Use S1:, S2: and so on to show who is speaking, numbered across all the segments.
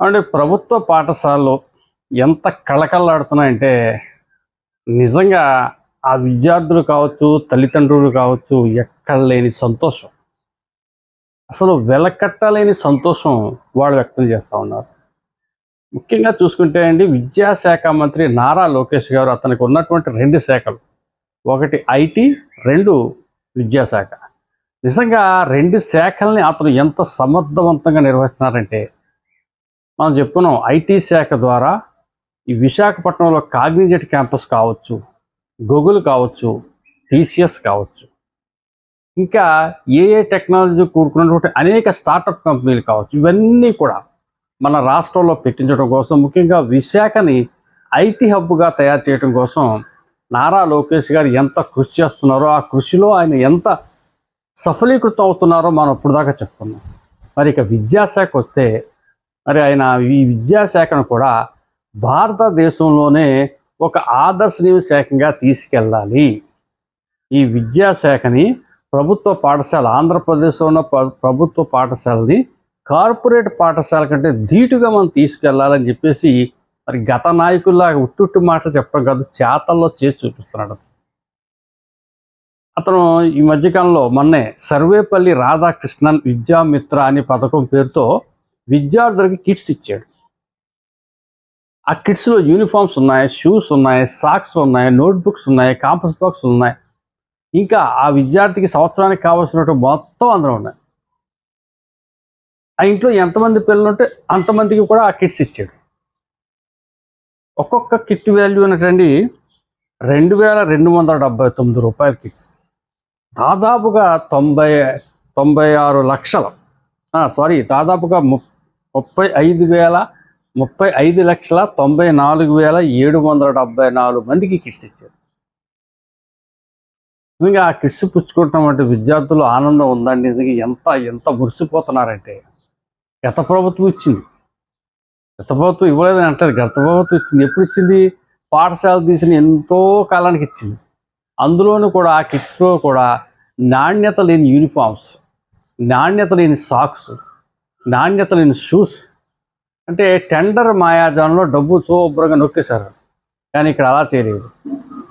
S1: అంటే ప్రభుత్వ పాఠశాలలో ఎంత కళకళలాడుతున్నాయంటే నిజంగా ఆ విద్యార్థులు కావచ్చు తల్లిదండ్రులు కావచ్చు ఎక్కడ లేని సంతోషం. అసలు వెలకట్టలేని సంతోషం వాళ్ళు వ్యక్తం చేస్తూ ఉన్నారు. ముఖ్యంగా చూసుకుంటే అండి విద్యాశాఖ మంత్రి నారా లోకేష్ గారు అతనికి ఉన్నటువంటి రెండు శాఖలు. ఒకటి ఐటీ రెండు విద్యాశాఖ. నిజంగా రెండు శాఖల్ని అతను ఎంత సమర్థవంతంగా నిర్వహిస్తున్నారంటే మనం చెప్పుకున్నాం ఐటీ శాఖ ద్వారా ఈ విశాఖపట్నంలో కాగ్నిజెట్ క్యాంపస్ కావచ్చు గూగుల్ కావచ్చు టీసీఎస్ కావచ్చు. ఇంకా ఏ ఏ టెక్నాలజీ కూడుకున్నటువంటి అనేక స్టార్టప్ కంపెనీలు కావచ్చు ఇవన్నీ కూడా మన రాష్ట్రంలో పెట్టించడం కోసం ముఖ్యంగా విశాఖని ఐటీ హబ్గా తయారు చేయడం కోసం నారా లోకేష్ గారు ఎంత కృషి చేస్తున్నారో ఆ కృషిలో ఆయన ఎంత సఫలీకృతం అవుతున్నారో మనం ఇప్పుడు దాకా చెప్పుకున్నాం. మరి ఇక విద్యాశాఖ వస్తే మరి ఆయన ఈ విద్యాశాఖను కూడా భారతదేశంలోనే ఒక ఆదర్శనీయ శాఖగా తీసుకెళ్ళాలి. ఈ విద్యాశాఖని ప్రభుత్వ పాఠశాల ఆంధ్రప్రదేశ్లో ఉన్న ప్రభుత్వ పాఠశాలని కార్పొరేట్ పాఠశాల కంటే ధీటుగా మనం తీసుకెళ్ళాలని చెప్పేసి మరి గత నాయకుల్లాగా ఉట్టుట్టు మాటలు చెప్పడం కాదు చేతల్లో చేసి చూపిస్తున్నాడు. అతను ఈ మధ్యకాలంలో మొన్నే సర్వేపల్లి రాధాకృష్ణన్ విద్యామిత్ర అనే పథకం పేరుతో విద్యార్థులకి కిట్స్ ఇచ్చాడు. ఆ కిట్స్లో యూనిఫామ్స్ ఉన్నాయి షూస్ ఉన్నాయి సాక్స్ ఉన్నాయి నోట్బుక్స్ ఉన్నాయి కాంపస్ బాక్స్ ఉన్నాయి. ఇంకా ఆ విద్యార్థికి సంవత్సరానికి కావాల్సినట్టు మొత్తం అందులో ఉన్నాయి. ఆ ఇంట్లో ఎంతమంది పిల్లలు ఉంటే అంతమందికి కూడా ఆ కిట్స్ ఇచ్చాడు. ఒక్కొక్క కిట్ వాల్యూ అనేటండి రెండు వేల రెండు వందల డెబ్బై తొమ్మిది రూపాయల కిట్స్. దాదాపుగా తొంభై తొంభై ఆరు లక్షల. సారీ దాదాపుగా ముప్పై ఐదు వేల ముప్పై ఐదు లక్షల తొంభై నాలుగు వేల ఏడు వందల డెబ్బై నాలుగు మందికి కిట్స్ ఇచ్చారు. నిజంగా ఆ కిట్స్ పుచ్చుకుంటాం విద్యార్థులు ఆనందం ఉందండి. నిజంగా ఎంత ఎంత మురిసిపోతున్నారంటే. గత ప్రభుత్వం ఇచ్చింది. గత ప్రభుత్వం ఇవ్వలేదని అంటారు. గత ప్రభుత్వం ఇచ్చింది. ఎప్పుడు ఇచ్చింది? పాఠశాల తీసిన ఎంతో కాలానికి ఇచ్చింది. అందులోనూ కూడా ఆ కిట్స్లో కూడా నాణ్యత లేని యూనిఫామ్స్ నాణ్యత లేని సాక్స్ నాణ్యత లేని షూస్ అంటే టెండర్ మాయాజాలంలో డబ్బు శుభ్రంగా నొక్కేశారు. కానీ ఇక్కడ అలా చేయలేదు.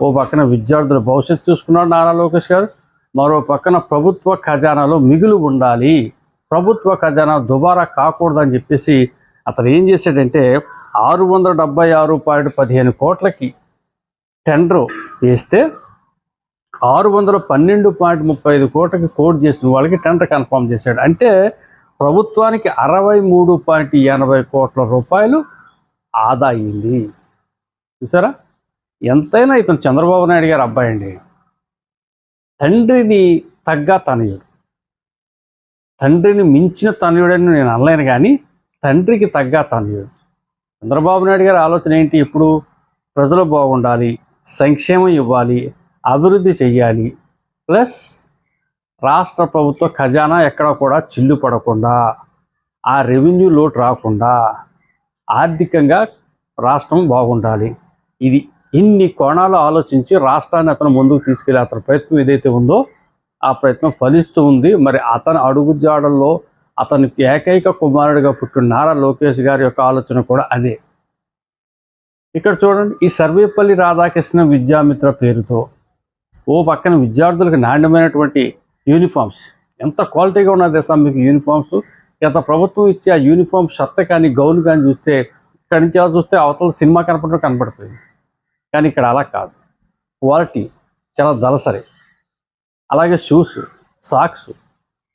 S1: ఓ పక్కన విద్యార్థుల భవిష్యత్తు చూసుకున్నాడు నారా లోకేష్ గారు. మరో పక్కన ప్రభుత్వ ఖజానాలో మిగులు ఉండాలి. ప్రభుత్వ ఖజానా దుబారా కాకూడదని చెప్పేసి అతను ఏం చేశాడంటే ఆరు వందల డెబ్బై ఆరు పాయింట్ పదిహేను కోట్లకి టెండర్ వేస్తే ఆరు వందల పన్నెండు పాయింట్ ముప్పై ఐదు కోట్లకి కోడ్ చేసిన వాళ్ళకి టెండర్ కన్ఫర్మ్ చేశాడు. అంటే ప్రభుత్వానికి అరవై మూడు పాయింట్ ఎనభై కోట్ల రూపాయలు ఆదా అయింది చూసారా? ఎంతైనా ఇతను చంద్రబాబు నాయుడు గారు అబ్బాయి అండి. తండ్రిని తగ్గ తనయుడు. తండ్రిని మించిన తనయుడని నేను అనలేను కానీ తండ్రికి తగ్గ తనయుడు. చంద్రబాబు నాయుడు గారి ఆలోచన ఏంటి? ఎప్పుడు ప్రజలు బాగుండాలి సంక్షేమం ఇవ్వాలి అభివృద్ధి చెయ్యాలి ప్లస్ రాష్ట్ర ప్రభుత్వ ఖజానా ఎక్కడ కూడా చిల్లు పడకుండా ఆ రెవెన్యూ లోటు రాకుండా ఆర్థికంగా రాష్ట్రం బాగుండాలి. ఇది ఇన్ని కోణాలు ఆలోచించి రాష్ట్రాన్ని అతను ముందుకు తీసుకెళ్ళే అతని ప్రయత్నం ఏదైతే ఉందో ఆ ప్రయత్నం ఫలిస్తూ ఉంది. మరి అతని అడుగుజాడల్లో అతనికి ఏకైక కుమారుడిగా పుట్టిన నారా లోకేష్ గారి యొక్క ఆలోచన కూడా అదే. ఇక్కడ చూడండి ఈ సర్వేపల్లి రాధాకృష్ణ విద్యామిత్ర పేరుతో ఓ పక్కన విద్యార్థులకు నాణ్యమైనటువంటి యూనిఫామ్స్. ఎంత క్వాలిటీగా ఉన్నది తెలుసా మీకు యూనిఫామ్స్? గత ప్రభుత్వం ఇచ్చే ఆ యూనిఫామ్ షర్ట్ కానీ గౌన్ కానీ చూస్తే ఇక్కడి నుంచి అలా చూస్తే అవతల సినిమా కనపడడం కనపడిపోయింది. కానీ ఇక్కడ అలా కాదు. క్వాలిటీ చాలా దలసరి. అలాగే షూస్ సాక్స్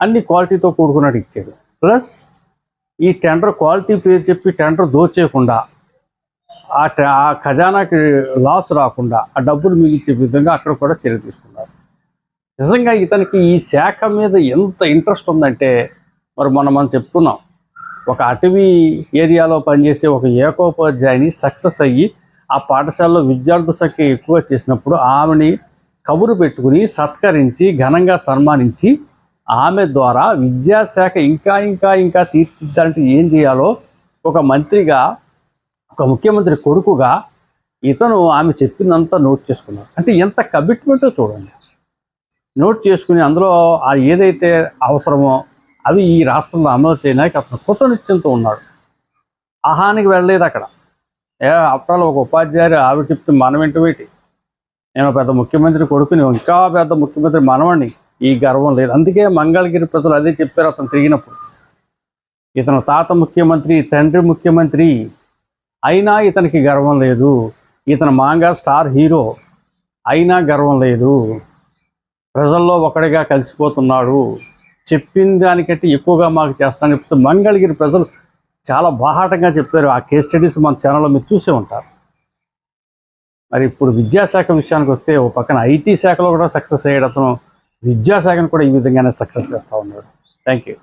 S1: అన్ని క్వాలిటీతో కూడుకున్నట్టు ఇచ్చాడు. ప్లస్ ఈ టెండర్ క్వాలిటీ పేరు చెప్పి టెండర్ దోచేయకుండా ఆ ఆ ఖజానాకి లాస్ రాకుండా ఆ డబ్బులు మిగిల్చే విధంగా అక్కడ కూడా చర్య తీసుకున్నారు. నిజంగా ఇతనికి ఈ శాఖ మీద ఎంత ఇంట్రెస్ట్ ఉందంటే మరి మనం మనం చెప్పుకున్నాం ఒక అటవీ ఏరియాలో పనిచేసే ఒక ఏకోపాధ్యాయుని సక్సెస్ అయ్యి ఆ పాఠశాలలో విద్యార్థుల సంఖ్య ఎక్కువ చేసినప్పుడు ఆమెని కబురు పెట్టుకుని సత్కరించి ఘనంగా సన్మానించి ఆమె ద్వారా విద్యాశాఖ ఇంకా ఇంకా ఇంకా తీర్చిదిద్దాలంటే ఏం చేయాలో ఒక మంత్రిగా ఒక ముఖ్యమంత్రి కొడుకుగా ఇతను ఆమె చెప్పిందంతా నోట్ చేసుకున్నారు. అంటే ఎంత కమిట్మెంటో చూడండి. నోట్ చేసుకుని అందులో ఆ ఏదైతే అవసరమో అవి ఈ రాష్ట్రంలో అమలు చేయడానికి అతను కృతనిశ్చయంతో ఉన్నాడు. ఆహానికి వెళ్ళలేదు అక్కడ. ఏ అప్పటాలు ఒక ఉపాధ్యాయులు ఆవిడ చెప్తే మనం ఏంటి నేను పెద్ద ముఖ్యమంత్రి కొడుకుని ఇంకా పెద్ద ముఖ్యమంత్రి మనవని ఈ గర్వం లేదు. అందుకే మంగళగిరి ప్రజలు అదే చెప్పారు అతను తిరిగినప్పుడు. ఇతను తాత ముఖ్యమంత్రి తండ్రి ముఖ్యమంత్రి అయినా ఇతనికి గర్వం లేదు. ఇతను మాంగా స్టార్ హీరో అయినా గర్వం లేదు. ప్రజల్లో ఒకడిగా కలిసిపోతున్నాడు. చెప్పిన దానికంటే ఎక్కువగా మాకు చేస్తానని చెప్తే మంగళగిరి ప్రజలు చాలా బాహాటంగా చెప్పారు. ఆ కేస్ స్టడీస్ మన ఛానల్లో మీరు చూసే ఉంటారు. మరి ఇప్పుడు విద్యాశాఖ విషయానికి వస్తే ఓ పక్కన ఐటీ శాఖలో కూడా సక్సెస్ అయ్యాడు అతను. విద్యాశాఖను కూడా ఈ విధంగానే సక్సెస్ చేస్తూ ఉన్నాడు. Thank you